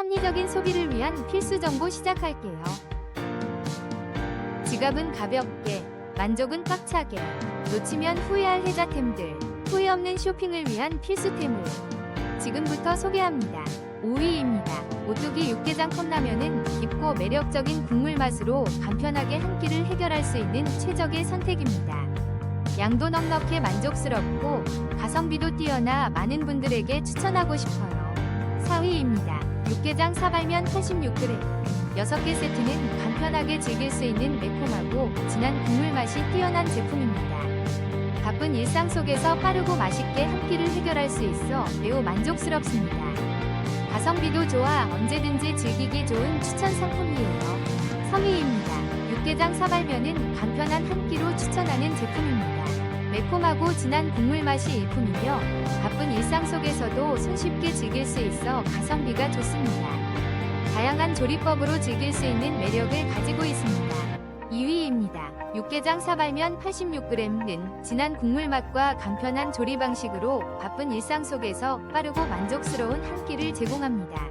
합리적인 소비를 위한 필수 정보 시작할게요. 지갑은 가볍게, 만족은 꽉차게, 놓치면 후회할 혜자템들, 후회 없는 쇼핑을 위한 필수템을 지금부터 소개합니다. 5위입니다. 오뚜기 육개장 컵라면은 깊고 매력적인 국물 맛으로 간편하게 한 끼를 해결할 수 있는 최적의 선택입니다. 양도 넉넉해 만족스럽고 가성비도 뛰어나 많은 분들에게 추천하고 싶어요. 4위입니다. 육개장 사발면 86g. 6개 세트는 간편하게 즐길 수 있는 매콤하고 진한 국물 맛이 뛰어난 제품입니다. 바쁜 일상 속에서 빠르고 맛있게 한 끼를 해결할 수 있어 매우 만족스럽습니다. 가성비도 좋아 언제든지 즐기기 좋은 추천 상품이에요. 3위입니다. 육개장 사발면은 간편한 한 끼로 추천하는 제품입니다. 매콤하고 진한 국물 맛이 일품이며 바쁜 일상 속에서도 손쉽게 즐길 수 있어 가성비가 좋습니다. 다양한 조리법으로 즐길 수 있는 매력을 가지고 있습니다. 2위입니다. 육개장 사발면 86g는 진한 국물 맛과 간편한 조리 방식으로 바쁜 일상 속에서 빠르고 만족스러운 한 끼를 제공합니다.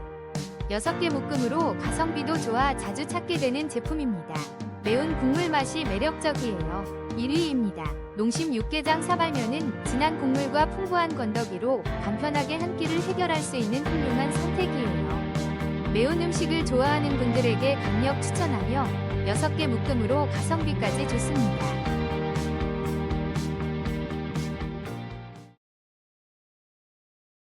6개 묶음으로 가성비도 좋아 자주 찾게 되는 제품입니다. 매운 국물 맛이 매력적이에요. 1위입니다. 농심 육개장 사발면은 진한 국물과 풍부한 건더기로 간편하게 한 끼를 해결할 수 있는 훌륭한 선택이에요. 매운 음식을 좋아하는 분들에게 강력 추천하며 6개 묶음으로 가성비까지 좋습니다.